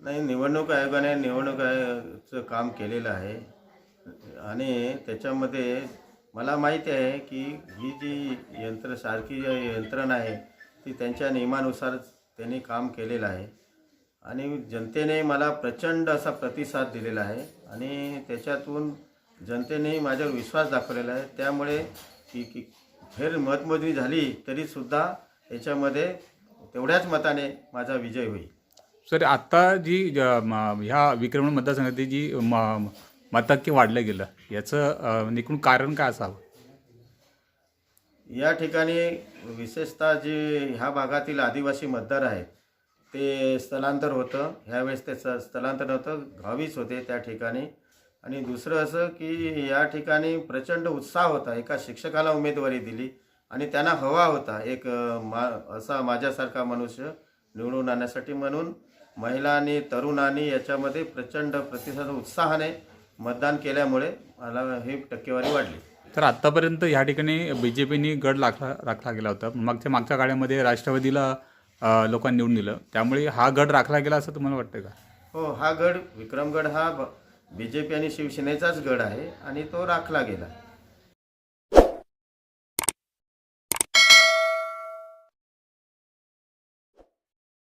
नाही निवडणूक आयोगाने निवडणूक आयोगाचं काम केलेलं आहे. आणि त्याच्यामध्ये मला माहिती आहे की ही जी यंत्र सारखी जी यंत्रणा आहे ती त्यांच्या नियमानुसार त्यांनी काम केलेलं आहे. आणि जनतेने मला प्रचंड असा प्रतिसाद दिलेला आहे. आणि त्याच्यातून जनतेने माझ्यावर विश्वास दाखवलेला आहे. त्यामुळे की की फेर मतमोजणी झाली तरीसुद्धा याच्यामध्ये तेवढ्याच मताने माझा विजय होईल. सर आत्ता जी ह्या विक्रमण मतदारसंघातील जी म- मताक्य वाढलं गेलं याचं अ, एकूण कारण काय असावं? या ठिकाणी विशेषतः जे ह्या भागातील आदिवासी मतदार आहेत ते स्थलांतर होतं. ह्यावेळेस ते स स्थलांतर नव्हतं गावीच होते त्या ठिकाणी. आणि दुसरं असं की या ठिकाणी प्रचंड उत्साह होता. एका शिक्षकाला उमेदवारी दिली आणि त्यांना हवा होता. एक मा असा माझ्यासारखा मनुष्य निवडून आणण्यासाठी म्हणून महिलांनी तरुणांनी याच्यामध्ये प्रचंड प्रतिसाद उत्साहाने मतदान केल्यामुळे मला ही टक्केवारी वाढली. तर आत्तापर्यंत ह्या ठिकाणी बी जे पीनी गड राखला राखला गेला होता. मागच्या मागच्या काळामध्ये राष्ट्रवादीला लोकांनी निवडून दिलं. त्यामुळे हा गड राखला गेला असं तुम्हाला वाटतं का? हो हा गड विक्रमगड हा बी जे पी आणि शिवसेनेचाच गड आहे आणि तो राखला गेला.